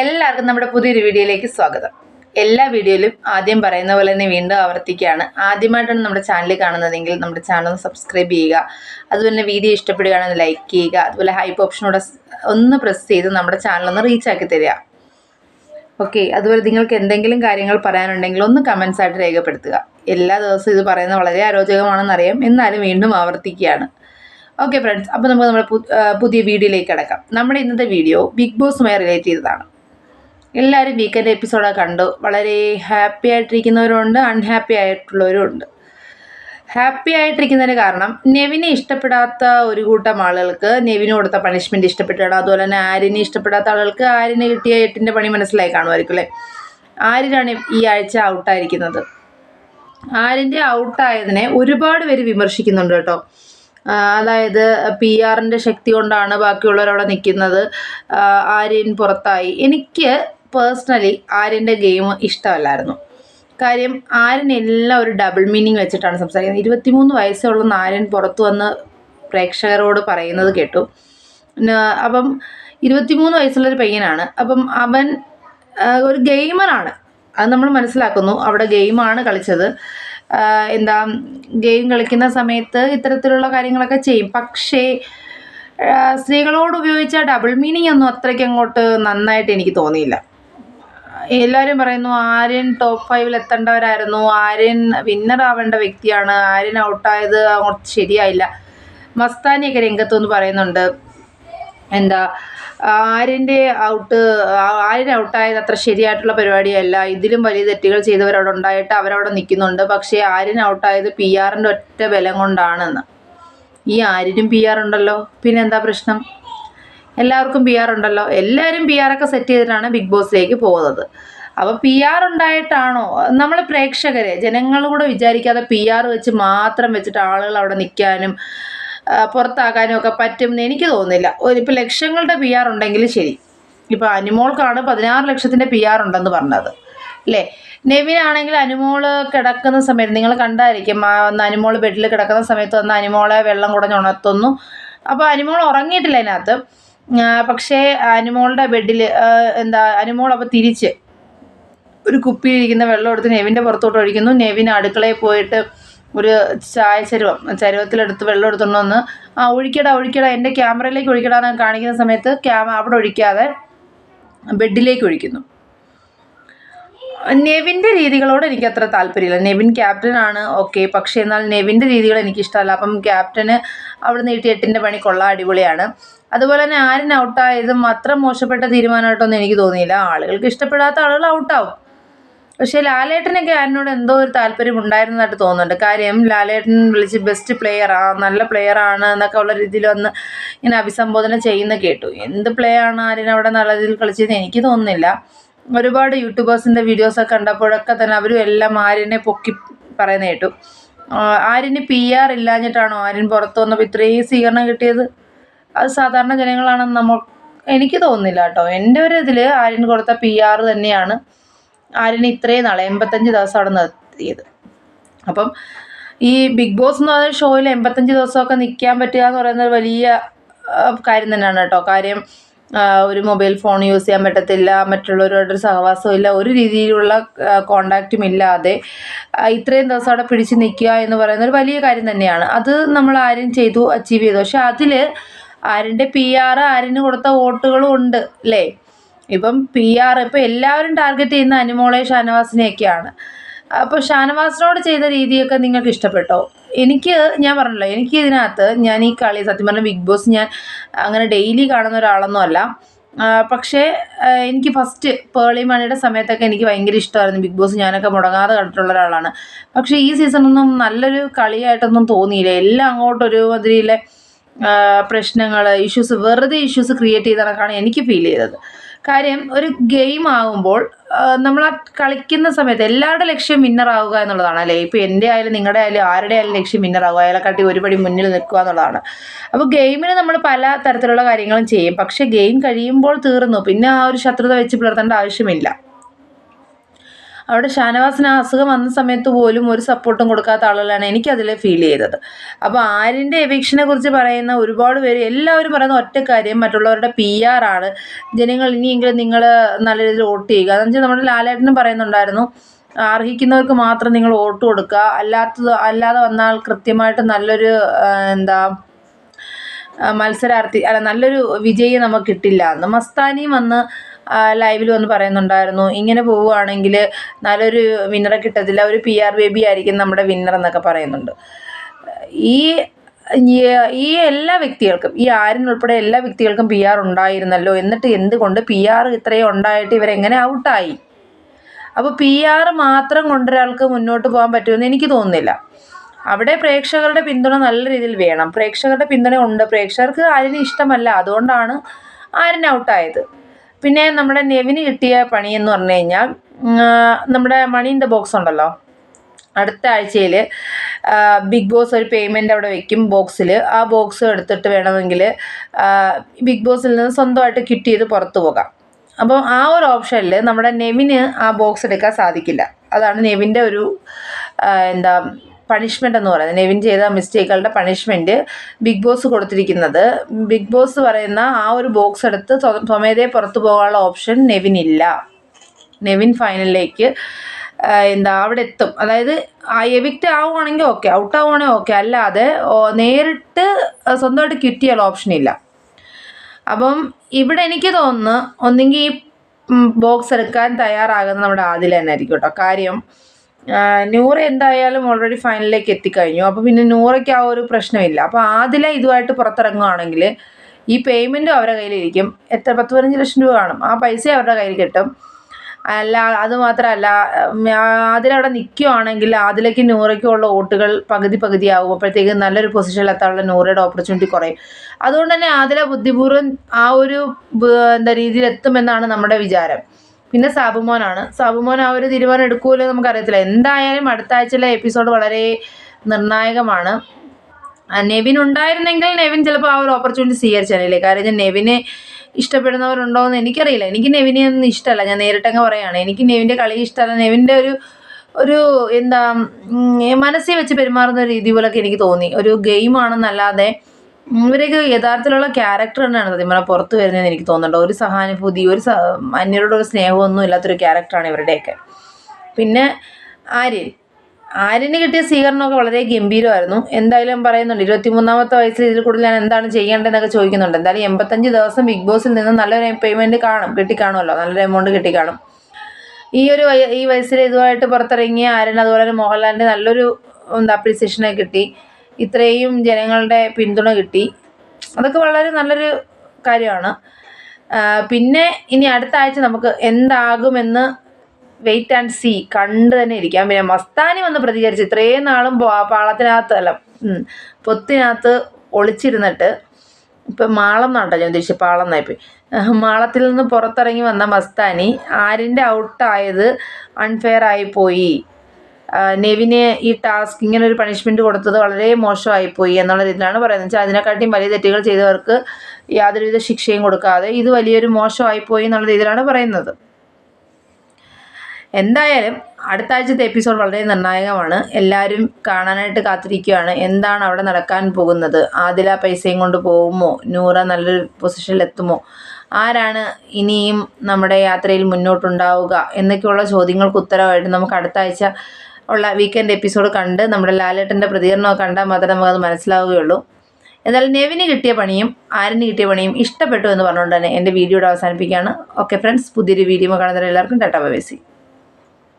എല്ലാവർക്കും നമ്മുടെ പുതിയൊരു വീഡിയോയിലേക്ക് സ്വാഗതം. എല്ലാ വീഡിയോയിലും ആദ്യം പറയുന്ന പോലെ തന്നെ വീണ്ടും ആവർത്തിക്കുകയാണ്. ആദ്യമായിട്ടാണ് നമ്മുടെ ചാനൽ കാണുന്നതെങ്കിൽ നമ്മുടെ ചാനൽ ഒന്ന് സബ്സ്ക്രൈബ് ചെയ്യുക. അതുപോലെ തന്നെ വീഡിയോ ഇഷ്ടപ്പെടുകയാണെങ്കിൽ ലൈക്ക് ചെയ്യുക. അതുപോലെ ഹൈപ്പ് ഓപ്ഷനോടെ ഒന്ന് പ്രസ് ചെയ്ത് നമ്മുടെ ചാനൽ ഒന്ന് റീച്ച് ആക്കി തരിക. ഓക്കെ അതുപോലെ നിങ്ങൾക്ക് എന്തെങ്കിലും കാര്യങ്ങൾ പറയാനുണ്ടെങ്കിൽ ഒന്ന് കമൻസ് ആയിട്ട് രേഖപ്പെടുത്തുക. എല്ലാ ദിവസവും ഇത് പറയുന്നത് വളരെ അരോചകമാണെന്നറിയാം എന്നാലും വീണ്ടും ആവർത്തിക്കുകയാണ്. ഓക്കെ ഫ്രണ്ട്സ് അപ്പോൾ നമുക്ക് നമ്മുടെ പുതിയ വീഡിയോയിലേക്ക് കിടക്കാം. നമ്മുടെ ഇന്നത്തെ വീഡിയോ ബിഗ് ബോസുമായി റിലേറ്റ് ചെയ്തതാണ്. എല്ലാവരും വീക്കെൻഡ് എപ്പിസോഡ് കണ്ടു. വളരെ ഹാപ്പി ആയിട്ടിരിക്കുന്നവരുണ്ട് അൺഹാപ്പി ആയിട്ടുള്ളവരും ഉണ്ട് ഹാപ്പി ആയിട്ടിരിക്കുന്നതിന് കാരണം നെവിനെ ഇഷ്ടപ്പെടാത്ത ഒരു കൂട്ടം ആളുകൾക്ക് നെവിന് കൊടുത്ത പണിഷ്മെന്റ് ഇഷ്ടപ്പെട്ടാണ്. അതുപോലെ തന്നെ ആര്യനെ ഇഷ്ടപ്പെടാത്ത ആളുകൾക്ക് ആര്യന് കിട്ടിയ എട്ടിന്റെ പണി മനസ്സിലായി കാണുമായിരിക്കും അല്ലേ? ആര്യനാണ് ഈ ആഴ്ച ഔട്ടായിരിക്കുന്നത് ആര്യന്റെ ഔട്ടായതിനെ ഒരുപാട് പേര് വിമർശിക്കുന്നുണ്ട് കേട്ടോ. അതായത് പി ആറിന്റെ ശക്തി കൊണ്ടാണ് ബാക്കിയുള്ളവരവിടെ നിൽക്കുന്നത്. ആര്യൻ പുറത്തായി. എനിക്ക് പേഴ്സണലി ആര്യന്റെ ഗെയിം ഇഷ്ടമല്ലായിരുന്നു. കാര്യം ആര്യൻ എല്ലാം ഒരു ഡബിൾ മീനിങ് വെച്ചിട്ടാണ് സംസാരിക്കുന്നത്. ഇരുപത്തിമൂന്ന് വയസ്സേ ഉള്ള ആര്യൻ പുറത്തു വന്ന് പ്രേക്ഷകരോട് പറയുന്നത് കേട്ടു. അപ്പം ഇരുപത്തിമൂന്ന് വയസ്സുള്ളൊരു പയ്യനാണ്. അപ്പം അവൻ ഒരു ഗെയിമറാണ് അത് നമ്മൾ മനസ്സിലാക്കുന്നു. അവിടെ ഗെയിമാണ് കളിച്ചത്. എന്താ ഗെയിം കളിക്കുന്ന സമയത്ത് ഇത്തരത്തിലുള്ള കാര്യങ്ങളൊക്കെ ചെയ്യും. പക്ഷേ സ്ത്രീകളോട് ഉപയോഗിച്ച ഡബിൾ മീനിങ് ഒന്നും അത്രയ്ക്ക് അങ്ങോട്ട് നന്നായിട്ട് എനിക്ക് തോന്നിയില്ല. എല്ലാവരും പറയുന്നു ആര്യൻ ടോപ്പ് ഫൈവിൽ എത്തേണ്ടവരായിരുന്നു. ആര്യൻ വിന്നർ ആവേണ്ട വ്യക്തിയാണ്. ആര്യൻ ഔട്ടായത് അങ്ങോട്ട് ശരിയായില്ല. മസ്താനിയൊക്കെ രംഗത്ത് എന്ന് പറയുന്നുണ്ട്. എന്താ ആര്യന്റെ ഔട്ട് ആര്യൻ ഔട്ടായത് അത്ര ശരിയായിട്ടുള്ള പരിപാടിയല്ല. ഇതിലും വലിയ തെറ്റുകൾ ചെയ്തവരവിടെ ഉണ്ടായിട്ട് അവരവിടെ നിൽക്കുന്നുണ്ട്. പക്ഷേ ആര്യൻ ഔട്ടായത് പി ആറിന്റെ ഒറ്റ ബലം കൊണ്ടാണെന്ന്. ഈ ആര്യനും പി ആർ ഉണ്ടല്ലോ. പിന്നെന്താ പ്രശ്നം? എല്ലാവർക്കും പി ആർ ഉണ്ടല്ലോ. എല്ലാവരും പി ആർ ഒക്കെ സെറ്റ് ചെയ്തിട്ടാണ് ബിഗ് ബോസിലേക്ക് പോകുന്നത്. അപ്പോൾ പി ആർ ഉണ്ടായിട്ടാണോ? നമ്മൾ പ്രേക്ഷകരെ ജനങ്ങളും കൂടെ വിചാരിക്കാതെ പി ആർ വെച്ച് മാത്രം വെച്ചിട്ട് ആളുകൾ അവിടെ നിൽക്കാനും പുറത്താക്കാനും ഒക്കെ പറ്റുമെന്ന് എനിക്ക് തോന്നുന്നില്ല. ഇപ്പോൾ ലക്ഷങ്ങളുടെ പി ആർ ഉണ്ടെങ്കിൽ ശരി. ഇപ്പോൾ അനിമോൾക്കാണ് പതിനാറ് ലക്ഷത്തിന്റെ പി ആർ ഉണ്ടെന്ന് പറഞ്ഞത്. അല്ലേ നെവിനാണെങ്കിൽ അനുമോൾ കിടക്കുന്ന സമയത്ത് നിങ്ങൾ കണ്ടായിരിക്കും ആ ഒന്ന് അനുമോൾ ബെഡിൽ കിടക്കുന്ന സമയത്ത് വന്ന് അനുമോളെ വെള്ളം കുടഞ്ഞുണർത്തുന്നു അപ്പോൾ അനുമോൾ ഉറങ്ങിയിട്ടില്ല അതിനകത്ത്. പക്ഷേ അനുമോളുടെ ബെഡിൽ എന്താ അനുമോൾ അപ്പോൾ തിരിച്ച് ഒരു കുപ്പിയിലിരിക്കുന്ന വെള്ളം എടുത്ത് നെവിന്റെ പുറത്തോട്ട് ഒഴിക്കുന്നു. നെവിൻ അടുക്കളയിൽ പോയിട്ട് ഒരു ചായ ചരുവം ചരുവത്തിലെടുത്ത് വെള്ളം എടുത്തുകൊണ്ട് വന്ന് ആ ഒഴിക്കടാ ഒഴിക്കടാ എന്റെ ക്യാമറയിലേക്ക് ഒഴിക്കടാ എന്ന് കാണിക്കുന്ന സമയത്ത് ക്യാമ അവിടെ ഒഴിക്കാതെ ബെഡിലേക്ക് ഒഴിക്കുന്നു. നെവിന്റെ രീതികളോട് എനിക്ക് അത്ര താല്പര്യമില്ല. നെവിൻ ക്യാപ്റ്റനാണ് ഓക്കെ. പക്ഷേ എന്നാൽ നെവിന്റെ രീതികൾ എനിക്കിഷ്ടമല്ല. അപ്പം ക്യാപ്റ്റന് അവിടെ നിന്ന് എട്ടിന്റെ പണി കൊള്ളാം അടിപൊളിയാണ്. അതുപോലെ തന്നെ ആരും ഔട്ടായതും അത്ര മോശപ്പെട്ട തീരുമാനമായിട്ടൊന്നും എനിക്ക് തോന്നിയില്ല. ആളുകൾക്ക് ഇഷ്ടപ്പെടാത്ത ആളുകൾ ഔട്ടാവും. പക്ഷേ ലാലേട്ടനൊക്കെ ആരിനോട് എന്തോ ഒരു താല്പര്യം ഉണ്ടായിരുന്നതായിട്ട് തോന്നുന്നുണ്ട്. കാര്യം ലാലേട്ടൻ വിളിച്ച് ബെസ്റ്റ് പ്ലെയർ ആ നല്ല പ്ലെയർ ആണ് എന്നൊക്കെ ഉള്ള രീതിയിൽ വന്ന് ഇങ്ങനെ അഭിസംബോധന ചെയ്യുന്ന കേട്ടു. എന്ത് പ്ലേ ആണ് ആര്യൻ അവിടെ നല്ല രീതിയിൽ കളിച്ചതെന്ന് എനിക്ക് തോന്നുന്നില്ല. ഒരുപാട് യൂട്യൂബേഴ്സിന്റെ വീഡിയോസൊക്കെ കണ്ടപ്പോഴൊക്കെ തന്നെ അവരും എല്ലാം ആര്യനെ പൊക്കി പറയുന്ന കേട്ടു. ആര്യന് പി ആർ ഇല്ലാഞ്ഞിട്ടാണോ ആര്യൻ പുറത്തു വന്നപ്പോൾ ഇത്രയും സ്വീകരണം കിട്ടിയത്? അത് സാധാരണ ജനങ്ങളാണെന്ന് നമ്മൾ എനിക്ക് തോന്നുന്നില്ല കേട്ടോ. എന്റെ ഒരു ഇതിൽ ആര്യൻ കൊടുത്ത പി ആർ തന്നെയാണ് ആര്യന് ഇത്രയും നാളെ എൺപത്തഞ്ച് ദിവസം അവിടെ നിർത്തിയത്. അപ്പം ഈ ബിഗ് ബോസ് എന്ന് പറയുന്ന ഷോയിൽ എൺപത്തഞ്ച് ദിവസമൊക്കെ നിൽക്കാൻ പറ്റുക എന്ന് പറയുന്നത് വലിയ കാര്യം തന്നെയാണ് കേട്ടോ. കാര്യം ഒരു മൊബൈൽ ഫോൺ യൂസ് ചെയ്യാൻ പറ്റത്തില്ല മറ്റുള്ളവരോടൊരു സഹവാസവും ഇല്ല ഒരു രീതിയിലുള്ള കോണ്ടാക്റ്റും ഇല്ലാതെ ഇത്രയും ദിവസം അവിടെ പിടിച്ച് നിൽക്കുക എന്ന് പറയുന്ന ഒരു വലിയ കാര്യം തന്നെയാണ്. അത് നമ്മൾ ആരും ചെയ്തു അച്ചീവ് ചെയ്തു. പക്ഷെ അതിൽ ആരിന്റെ പി ആർ ആരിന് കൊടുത്ത വോട്ടുകളും ഉണ്ട് അല്ലേ ഇപ്പം പി ആർ ഇപ്പം എല്ലാവരും ടാർഗറ്റ് ചെയ്യുന്ന അനുമോളെ ഷാനവാസിനെയൊക്കെയാണ്. അപ്പോൾ ഷാനവാസിനോട് ചെയ്ത രീതിയൊക്കെ നിങ്ങൾക്ക് ഇഷ്ടപ്പെട്ടോ? എനിക്ക് ഞാൻ പറഞ്ഞല്ലോ എനിക്ക് ഇതിനകത്ത് ഞാൻ ഈ കളി സത്യം പറഞ്ഞ ബിഗ് ബോസ് ഞാൻ അങ്ങനെ ഡെയിലി കാണുന്ന ഒരാളൊന്നും അല്ല. പക്ഷേ എനിക്ക് ഫസ്റ്റ് പേളി മണിയുടെ സമയത്തൊക്കെ എനിക്ക് ഭയങ്കര ഇഷ്ടമായിരുന്നു. ബിഗ് ബോസ് ഞാനൊക്കെ മുടങ്ങാതെ കണ്ടിട്ടുള്ള ഒരാളാണ്. പക്ഷേ ഈ സീസണൊന്നും നല്ലൊരു കളിയായിട്ടൊന്നും തോന്നിയില്ല. എല്ലാം അങ്ങോട്ടൊരു മാതിരിയിലെ പ്രശ്നങ്ങൾ ഇഷ്യൂസ് വെറുതെ ഇഷ്യൂസ് ക്രിയേറ്റ് ചെയ്ത കണക്കാണ് എനിക്ക് ഫീൽ ചെയ്തത്. കാര്യം ഒരു ഗെയിം ആകുമ്പോൾ നമ്മൾ ആ കളിക്കുന്ന സമയത്ത് എല്ലാവരുടെ ലക്ഷ്യം വിന്നർ ആവുക എന്നുള്ളതാണ് അല്ലേ? ഇപ്പോൾ എന്റെ ആയാലും നിങ്ങളുടെ ആയാലും ആരുടെ ആയാലും ലക്ഷ്യം വിന്നർ ആവുക അയാളെക്കാട്ടി ഒരുപടി മുന്നിൽ നിൽക്കുക എന്നുള്ളതാണ്. അപ്പോൾ ഗെയിമിന് നമ്മൾ പല തരത്തിലുള്ള കാര്യങ്ങളും ചെയ്യും. പക്ഷേ ഗെയിം കഴിയുമ്പോൾ തീർന്നു. പിന്നെ ആ ഒരു ശത്രുത വെച്ച് പുലർത്തേണ്ട ആവശ്യമില്ല. അവിടെ ഷാനവാസിന് ആ അസുഖം വന്ന സമയത്ത് പോലും ഒരു സപ്പോർട്ടും കൊടുക്കാത്ത ആളുകളാണ് എനിക്കതിൽ ഫീൽ ചെയ്തത്. അപ്പോൾ ആരിന്റെ എവിക്ഷനെ കുറിച്ച് പറയുന്ന ഒരുപാട് പേര് എല്ലാവരും പറയുന്ന ഒറ്റ കാര്യം മറ്റുള്ളവരുടെ പി ആർ ആണ്. ജനങ്ങൾ ഇനിയെങ്കിലും നിങ്ങൾ നല്ല രീതിയിൽ വോട്ട് ചെയ്യുക. എന്ന് വെച്ചാൽ നമ്മുടെ ലാലേട്ടനും പറയുന്നുണ്ടായിരുന്നു അർഹിക്കുന്നവർക്ക് മാത്രം നിങ്ങൾ വോട്ട് കൊടുക്കുക. അല്ലാത്തത് അല്ലാതെ വന്നാൽ കൃത്യമായിട്ട് നല്ലൊരു എന്താ മത്സരാർത്ഥി അല്ല നല്ലൊരു വിജയി നമുക്ക് കിട്ടില്ല എന്ന്. മസ്താനിയും വന്ന് ലൈവിൽ വന്ന് പറയുന്നുണ്ടായിരുന്നു. ഇങ്ങനെ പോവുകയാണെങ്കിൽ നല്ലൊരു വിന്നറെ കിട്ടത്തില്ല. ഒരു പി ആർ ബേബി ആയിരിക്കും നമ്മുടെ വിന്നർ എന്നൊക്കെ പറയുന്നുണ്ട്. ഈ ഈ- എല്ലാ വ്യക്തികൾക്കും ഈ ആരിനുൾപ്പെടെ എല്ലാ വ്യക്തികൾക്കും പി ആർ ഉണ്ടായിരുന്നല്ലോ. എന്നിട്ട് എന്തുകൊണ്ട് പി ആർ ഇത്രയും ഉണ്ടായിട്ട് ഇവരെങ്ങനെ ഔട്ടായി അപ്പോൾ പി ആർ മാത്രം കൊണ്ടൊരാൾക്ക് മുന്നോട്ട് പോകാൻ പറ്റുമെന്ന് എനിക്ക് തോന്നുന്നില്ല. അവിടെ പ്രേക്ഷകരുടെ പിന്തുണ നല്ല രീതിയിൽ വേണം. പ്രേക്ഷകരുടെ പിന്തുണ ഉണ്ട് പ്രേക്ഷകർക്ക് ആരിനെ ഇഷ്ടമല്ല. അതുകൊണ്ടാണ് ആരിനെ ഔട്ടായത് പിന്നെ നമ്മുടെ നെവിന് കിട്ടിയ എന്ന് പറഞ്ഞു കഴിഞ്ഞാൽ നമ്മുടെ മണി ഇൻ ദ ബോക്സ് ഉണ്ടല്ലോ. അടുത്ത ആഴ്ചയിൽ ബിഗ് ബോസ് ഒരു പേയ്മെന്റ് അവിടെ വെക്കും ബോക്സിൽ ആ ബോക്സ് എടുത്തിട്ട് വേണമെങ്കിൽ ബിഗ് ബോസിൽ നിന്ന് സ്വന്തമായിട്ട് ക്വിറ്റ് ചെയ്ത് പുറത്തു പോകാം. അപ്പം ആ ഒരു ഓപ്ഷനിൽ നമ്മുടെ നെവിന് ആ ബോക്സ് എടുക്കാൻ സാധിക്കില്ല. അതാണ് നെവിന്റെ ഒരു എന്താ പണിഷ്മെന്റ് എന്ന് പറയുന്നത്. നെവിൻ ചെയ്ത മിസ്റ്റേക്കുകളുടെ പണിഷ്മെന്റ് ബിഗ് ബോസ് കൊടുത്തിരിക്കുന്നത്. ബിഗ് ബോസ് പറയുന്ന ആ ഒരു ബോക്സ് എടുത്ത് സ്വ- സ്വമേധയെ പുറത്തു പോകാനുള്ള ഓപ്ഷൻ നെവിനില്ല നെവിൻ ഫൈനലിലേക്ക് എന്താ അവിടെ എത്തും. അതായത് എവിക്റ്റ് ആവുകയാണെങ്കിൽ ഓക്കെ ഔട്ട് ആവുകയാണെങ്കിൽ ഓക്കെ. അല്ലാതെ നേരിട്ട് സ്വന്തമായിട്ട് ക്വിറ്റ് ഓപ്ഷൻ ഇല്ല. അപ്പം ഇവിടെ എനിക്ക് തോന്നുന്നു ഒന്നെങ്കിൽ ഈ ബോക്സ് എടുക്കാൻ തയ്യാറാകുന്ന നമ്മുടെ ആദിൽ തന്നെ ആയിരിക്കും കേട്ടോ. കാര്യം നൂറ എന്തായാലും ഓൾറെഡി ഫൈനലിലേക്ക് എത്തിക്കഴിഞ്ഞു. അപ്പോൾ പിന്നെ നൂറയ്ക്ക് ആ ഒരു പ്രശ്നമില്ല. അപ്പോൾ ആദില ഇതുമായിട്ട് പുറത്തിറങ്ങുകയാണെങ്കിൽ ഈ പേയ്മെന്റും അവരുടെ കയ്യിലിരിക്കും. എത്ര? പത്ത് പതിനഞ്ച് ലക്ഷം രൂപ കാണും. ആ പൈസ അവരുടെ കയ്യിൽ കിട്ടും. അല്ല അതുമാത്രമല്ല അതിലവിടെ നിൽക്കുകയാണെങ്കിൽ അതിലേക്ക് നൂറയ്ക്കുള്ള വോട്ടുകൾ പകുതി പകുതി ആവും അപ്പോഴത്തേക്ക് നല്ലൊരു പൊസിഷനിൽ എത്താനുള്ള നൂറയുടെ ഓപ്പർച്യൂണിറ്റി കുറയും. അതുകൊണ്ട് തന്നെ അതിലെ ബുദ്ധിപൂർവം ആ ഒരു എന്താ രീതിയിൽ എത്തുമെന്നാണ് നമ്മുടെ വിചാരം. പിന്നെ സാബുമോനാണ്. സാബുമോൻ ആ ഒരു തീരുമാനം എടുക്കുമല്ലോ നമുക്കറിയത്തില്ല. എന്തായാലും അടുത്ത ആഴ്ചയിലെ എപ്പിസോഡ് വളരെ നിർണായകമാണ്. നെവിൻ ഉണ്ടായിരുന്നെങ്കിൽ നെവിൻ ചിലപ്പോൾ ആ ഒരു ഓപ്പർച്യൂണിറ്റി സ്വീകരിച്ചാലേ കാര്യം ഞാൻ നെവിനെ ഇഷ്ടപ്പെടുന്നവരുണ്ടോ എന്ന് എനിക്കറിയില്ല. എനിക്ക് നെവിനെ ഒന്നും ഇഷ്ടമല്ല. ഞാൻ നേരിട്ടങ്ങ് പറയുകയാണ്. എനിക്ക് നെവിന്റെ കളി ഇഷ്ടമല്ല. നെവിന്റെ ഒരു ഒരു എന്താ മനസ്സിൽ വെച്ച് പെരുമാറുന്ന രീതി പോലൊക്കെ എനിക്ക് തോന്നി. ഒരു ഗെയിമാണെന്നല്ലാതെ ഇവരൊക്കെ യഥാർത്ഥത്തിലുള്ള ക്യാരക്ടർ തന്നെയാണ് സത്യം പറഞ്ഞാൽ പുറത്ത് വരുന്നതെന്ന് എനിക്ക് തോന്നുന്നുണ്ട്. ഒരു സഹാനുഭൂതി ഒരു അന്യരോടൊരു സ്നേഹമൊന്നും ഇല്ലാത്തൊരു ക്യാരക്ടറാണ് ഇവരുടെയൊക്കെ. പിന്നെ ആര്യൻ. ആര്യന് കിട്ടിയ സ്വീകരണമൊക്കെ വളരെ ഗംഭീരമായിരുന്നു. എന്തായാലും പറയുന്നുണ്ട് ഇരുപത്തിമൂന്നാമത്തെ വയസ്സിൽ ഇതിൽ കൂടുതൽ ഞാൻ എന്താണ് ചെയ്യേണ്ടതെന്നൊക്കെ ചോദിക്കുന്നുണ്ട്. എന്തായാലും എൺപത്തഞ്ച് ദിവസം ബിഗ് ബോസിൽ നിന്ന് നല്ലൊരു പേയ്മെന്റ് കാണും കിട്ടിക്കാണുമല്ലോ. നല്ലൊരു എമൗണ്ട് കിട്ടിക്കാണും. ഈ ഒരു ഈ വയസ്സിൽ ഇതുമായിട്ട് പുറത്തിറങ്ങിയ ആര്യൻ അതുപോലെ തന്നെ മോഹൻലാലിന്റെ നല്ലൊരു എന്താ അപ്രീസിയേഷനെ കിട്ടി. ഇത്രയും ജനങ്ങളുടെ പിന്തുണ കിട്ടി. അതൊക്കെ വളരെ നല്ലൊരു കാര്യമാണ്. പിന്നെ ഇനി അടുത്ത ആഴ്ച നമുക്ക് എന്താകുമെന്ന് വെയിറ്റ് ആൻഡ് സീ കണ്ട് തന്നെ ഇരിക്കാം. പിന്നെ മസ്താനി വന്ന് പ്രതികരിച്ച് ഇത്രയും നാളും പാളത്തിനകത്ത് അല്ല പൊത്തിനകത്ത് ഒളിച്ചിരുന്നിട്ട് ഇപ്പം മാളം എന്നാട്ടോ ഞാൻ ഉദ്ദേശിച്ചത് പാളം എന്നായിപ്പോയി മാളത്തിൽ നിന്ന് പുറത്തിറങ്ങി വന്ന മസ്താനി ആരിന്റെ ഔട്ടായത് അൺഫെയർ ആയിപ്പോയി നെവിന് ഈ ടാസ്ക് ഇങ്ങനെ ഒരു പണിഷ്മെന്റ് കൊടുത്തത് വളരെ മോശമായിപ്പോയി എന്നുള്ള രീതിയിലാണ് പറയുന്നത്. വെച്ചാൽ അതിനെക്കാട്ടിയും വലിയ തെറ്റുകൾ ചെയ്തവർക്ക് യാതൊരുവിധ ശിക്ഷയും കൊടുക്കാതെ ഇത് വലിയൊരു മോശമായിപ്പോയി എന്നുള്ള രീതിയിലാണ് പറയുന്നത്. എന്തായാലും അടുത്ത ആഴ്ചത്തെ എപ്പിസോഡ് വളരെ നിർണായകമാണ്. എല്ലാവരും കാണാനായിട്ട് കാത്തിരിക്കുകയാണ്. എന്താണ് അവിടെ നടക്കാൻ പോകുന്നത്? ആദില പൈസയും കൊണ്ട് പോകുമോ? നൂറ നല്ലൊരു പൊസിഷനിൽ എത്തുമോ? ആരാണ് ഇനിയും നമ്മുടെ യാത്രയിൽ മുന്നോട്ടുണ്ടാവുക? എന്നൊക്കെയുള്ള ചോദ്യങ്ങൾക്ക് ഉത്തരവായിട്ട് നമുക്ക് അടുത്ത ആഴ്ച ഉള്ള വീക്കെൻഡ് എപ്പിസോഡ് കണ്ട് നമ്മുടെ ലാലേട്ടന്റെ പ്രതികരണമൊക്കെ കണ്ടാൽ മാത്രമേ നമുക്കത് മനസ്സിലാവുകയുള്ളൂ. എന്നാൽ നെവിന് കിട്ടിയ പണിയും ആരിന് കിട്ടിയ പണിയും ഇഷ്ടപ്പെട്ടു എന്ന് പറഞ്ഞുകൊണ്ട് തന്നെ എന്റെ വീഡിയോയുടെ അവസാനിപ്പിക്കുകയാണ്. ഓക്കെ ഫ്രണ്ട്സ് പുതിയൊരു വീഡിയോ കാണുന്നവരെല്ലാവർക്കും ടാറ്റാ ബൈ